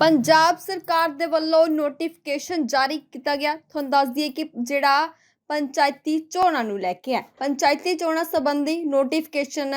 ਪੰਜਾਬ ਸਰਕਾਰ ਦੇ ਵੱਲੋਂ ਨੋਟੀਫਿਕੇਸ਼ਨ ਜਾਰੀ ਕੀਤਾ ਗਿਆ। ਤੁਹਾਨੂੰ ਦੱਸ ਦਈਏ ਕਿ ਜਿਹੜਾ ਪੰਚਾਇਤੀ ਚੋਣਾਂ ਨੂੰ ਲੈ ਕੇ ਹੈ। ਪੰਚਾਇਤੀ ਚੋਣਾਂ ਸੰਬੰਧੀ ਨੋਟੀਫਿਕੇਸ਼ਨ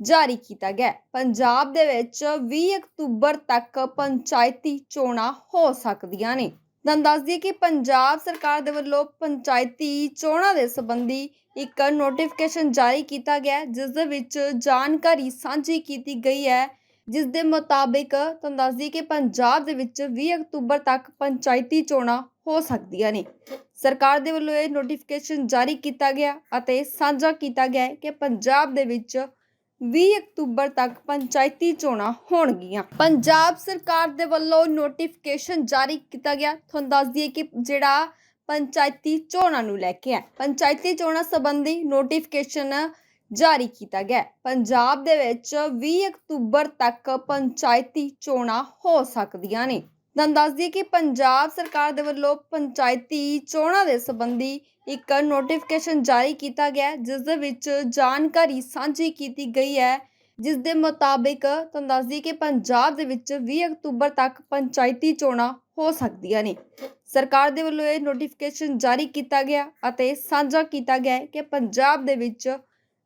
ਜਾਰੀ ਕੀਤਾ ਗਿਆ ਪੰਜਾਬ ਦੇ ਵਿੱਚ 20 ਅਕਤੂਬਰ ਤੱਕ ਪੰਚਾਇਤੀ ਚੋਣਾਂ ਹੋ ਸਕਦੀਆਂ ਨੇ। ਤੁਹਾਨੂੰ ਦੱਸ ਦਈਏ ਕਿ ਪੰਜਾਬ ਸਰਕਾਰ ਦੇ ਵੱਲੋਂ ਪੰਚਾਇਤੀ ਚੋਣਾਂ ਦੇ ਸੰਬੰਧੀ ਇੱਕ ਨੋਟੀਫਿਕੇਸ਼ਨ ਜਾਰੀ ਕੀਤਾ ਗਿਆ ਜਿਸ ਦੇ ਵਿੱਚ ਜਾਣਕਾਰੀ ਸਾਂਝੀ ਕੀਤੀ ਗਈ ਹੈ ਜਿਸ ਦੇ ਮੁਤਾਬਿਕ ਤੁਹਾਨੂੰ ਦੱਸ ਦਈਏ ਕਿ ਪੰਜਾਬ ਦੇ ਵਿੱਚ 20 ਅਕਤੂਬਰ ਤੱਕ ਪੰਚਾਇਤੀ ਚੋਣਾਂ ਹੋ ਸਕਦੀਆਂ ਨੇ। ਸਰਕਾਰ ਦੇ ਵੱਲੋਂ ਇਹ ਨੋਟੀਫਿਕੇਸ਼ਨ ਜਾਰੀ ਕੀਤਾ ਗਿਆ ਅਤੇ ਸਾਂਝਾ ਕੀਤਾ ਗਿਆ ਕਿ ਪੰਜਾਬ ਦੇ ਵਿੱਚ 20 ਅਕਤੂਬਰ ਤੱਕ ਪੰਚਾਇਤੀ ਚੋਣਾਂ ਹੋਣਗੀਆਂ। ਪੰਜਾਬ ਸਰਕਾਰ ਦੇ ਵੱਲੋਂ ਨੋਟੀਫਿਕੇਸ਼ਨ ਜਾਰੀ ਕੀਤਾ ਗਿਆ। ਤੁਹਾਨੂੰ ਦੱਸ ਦਈਏ ਕਿ ਜਿਹੜਾ ਪੰਚਾਇਤੀ ਚੋਣਾਂ ਨੂੰ ਲੈ ਕੇ ਹੈ। ਪੰਚਾਇਤੀ ਚੋਣਾਂ ਸੰਬੰਧੀ ਨੋਟੀਫਿਕੇਸ਼ਨ ਜਾਰੀ ਕੀਤਾ ਗਿਆ ਪੰਜਾਬ ਦੇ ਵਿੱਚ 20 ਅਕਤੂਬਰ ਤੱਕ ਪੰਚਾਇਤੀ ਚੋਣਾਂ ਹੋ ਸਕਦੀਆਂ ਨੇ। ਤੁਹਾਨੂੰ ਦੱਸ ਦਈਏ ਕਿ ਪੰਜਾਬ ਸਰਕਾਰ ਦੇ ਵੱਲੋਂ ਪੰਚਾਇਤੀ ਚੋਣਾਂ ਦੇ ਸੰਬੰਧੀ ਇੱਕ ਨੋਟੀਫਿਕੇਸ਼ਨ ਜਾਰੀ ਕੀਤਾ ਗਿਆ ਜਿਸ ਦੇ ਵਿੱਚ ਜਾਣਕਾਰੀ ਸਾਂਝੀ ਕੀਤੀ ਗਈ ਹੈ। ਜਿਸ ਦੇ ਮੁਤਾਬਿਕ ਤੁਹਾਨੂੰ ਦੱਸ ਦਈਏ ਕਿ ਪੰਜਾਬ ਦੇ ਵਿੱਚ 20 ਅਕਤੂਬਰ ਤੱਕ ਪੰਚਾਇਤੀ ਚੋਣਾਂ ਹੋ ਸਕਦੀਆਂ ਨੇ। ਸਰਕਾਰ ਦੇ ਵੱਲੋਂ ਇਹ ਨੋਟੀਫਿਕੇਸ਼ਨ ਜਾਰੀ ਕੀਤਾ ਗਿਆ ਅਤੇ ਸਾਂਝਾ ਕੀਤਾ ਗਿਆ ਕਿ ਪੰਜਾਬ ਦੇ ਵਿੱਚ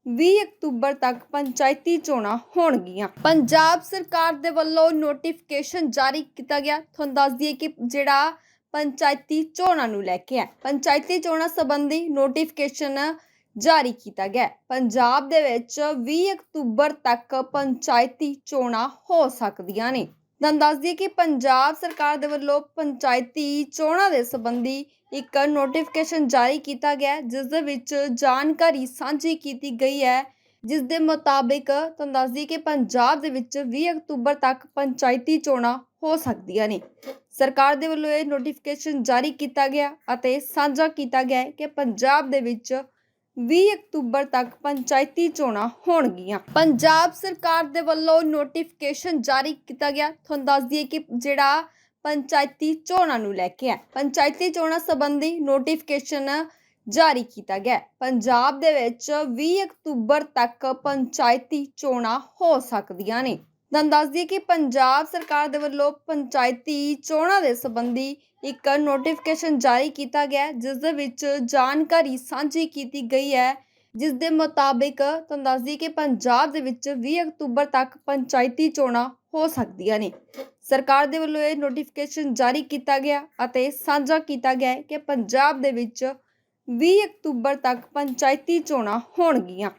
20 ਅਕਤੂਬਰ ਤੱਕ ਪੰਚਾਇਤੀ ਚੋਣਾਂ ਹੋਣਗੀਆਂ। ਪੰਜਾਬ ਸਰਕਾਰ ਦੇ ਵੱਲੋਂ ਨੋਟੀਫਿਕੇਸ਼ਨ ਜਾਰੀ ਕੀਤਾ ਗਿਆ। ਤੁਹਾਨੂੰ ਦੱਸ ਦਈਏ ਕਿ ਜਿਹੜਾ ਪੰਚਾਇਤੀ ਚੋਣਾਂ ਨੂੰ ਲੈ ਕੇ ਹੈ, ਪੰਚਾਇਤੀ ਚੋਣਾਂ ਸੰਬੰਧੀ ਨੋਟੀਫਿਕੇਸ਼ਨ ਜਾਰੀ ਕੀਤਾ ਗਿਆ ਪੰਜਾਬ ਦੇ ਵਿੱਚ 20 ਅਕਤੂਬਰ ਤੱਕ ਪੰਚਾਇਤੀ ਚੋਣਾਂ ਹੋ ਸਕਦੀਆਂ ਨੇ। ਤੁਹਾਨੂੰ ਦੱਸ ਦਈਏ ਕਿ ਪੰਜਾਬ ਸਰਕਾਰ ਦੇ ਵੱਲੋਂ ਪੰਚਾਇਤੀ ਚੋਣਾਂ ਦੇ ਸੰਬੰਧੀ ਇੱਕ ਨੋਟੀਫਿਕੇਸ਼ਨ ਜਾਰੀ ਕੀਤਾ ਗਿਆ ਜਿਸ ਦੇ ਵਿੱਚ ਜਾਣਕਾਰੀ ਸਾਂਝੀ ਕੀਤੀ ਗਈ ਹੈ। ਜਿਸ ਦੇ ਮੁਤਾਬਿਕ ਤੁਹਾਨੂੰ ਦੱਸ ਦਈਏ ਕਿ ਪੰਜਾਬ ਦੇ ਵਿੱਚ 20 ਅਕਤੂਬਰ ਤੱਕ ਪੰਚਾਇਤੀ ਚੋਣਾਂ ਹੋ ਸਕਦੀਆਂ ਨੇ। ਸਰਕਾਰ ਦੇ ਵੱਲੋਂ ਇਹ ਨੋਟੀਫਿਕੇਸ਼ਨ ਜਾਰੀ ਕੀਤਾ ਗਿਆ ਅਤੇ ਸਾਂਝਾ ਕੀਤਾ ਗਿਆ ਹੈ ਕਿ ਪੰਜਾਬ ਦੇ ਵਿੱਚ 20 ਅਕਤੂਬਰ ਤੱਕ ਪੰਚਾਇਤੀ ਚੋਣਾਂ ਹੋਣਗੀਆਂ। ਪੰਜਾਬ ਸਰਕਾਰ ਦੇ ਵੱਲੋਂ ਨੋਟੀਫਿਕੇਸ਼ਨ ਜਾਰੀ ਕੀਤਾ ਗਿਆ। ਤੁਹਾਨੂੰ ਦੱਸ ਦਈਏ ਕਿ ਜਿਹੜਾ ਪੰਚਾਇਤੀ ਚੋਣਾਂ ਨੂੰ ਲੈ ਕੇ ਹੈ। ਪੰਚਾਇਤੀ ਚੋਣਾਂ ਸੰਬੰਧੀ ਨੋਟੀਫਿਕੇਸ਼ਨ ਜਾਰੀ ਕੀਤਾ ਗਿਆ। ਪੰਜਾਬ ਦੇ ਵਿੱਚ 20 ਅਕਤੂਬਰ ਤੱਕ ਪੰਚਾਇਤੀ ਚੋਣਾਂ ਹੋ ਸਕਦੀਆਂ ਨੇ। ਤੁਹਾਨੂੰ ਦੱਸ ਦਈਏ ਕਿ ਪੰਜਾਬ ਸਰਕਾਰ ਦੇ ਵੱਲੋਂ ਪੰਚਾਇਤੀ ਚੋਣਾਂ ਦੇ ਸੰਬੰਧੀ ਇੱਕ ਨੋਟੀਫਿਕੇਸ਼ਨ ਜਾਰੀ ਕੀਤਾ ਗਿਆ ਜਿਸ ਦੇ ਵਿੱਚ ਜਾਣਕਾਰੀ ਸਾਂਝੀ ਕੀਤੀ ਗਈ ਹੈ। ਜਿਸ ਦੇ ਮੁਤਾਬਿਕ ਤੁਹਾਨੂੰ ਦੱਸ ਦਈਏ ਕਿ ਪੰਜਾਬ ਦੇ ਵਿੱਚ 20 ਅਕਤੂਬਰ ਤੱਕ ਪੰਚਾਇਤੀ ਚੋਣਾਂ ਹੋ ਸਕਦੀਆਂ ਨੇ। ਸਰਕਾਰ ਦੇ ਵੱਲੋਂ ਇਹ ਨੋਟੀਫਿਕੇਸ਼ਨ ਜਾਰੀ ਕੀਤਾ ਗਿਆ ਅਤੇ ਸਾਂਝਾ ਕੀਤਾ ਗਿਆ ਕਿ ਪੰਜਾਬ ਦੇ ਵਿੱਚ 20 ਅਕਤੂਬਰ ਤੱਕ ਪੰਚਾਇਤੀ ਚੋਣਾਂ ਹੋਣਗੀਆਂ।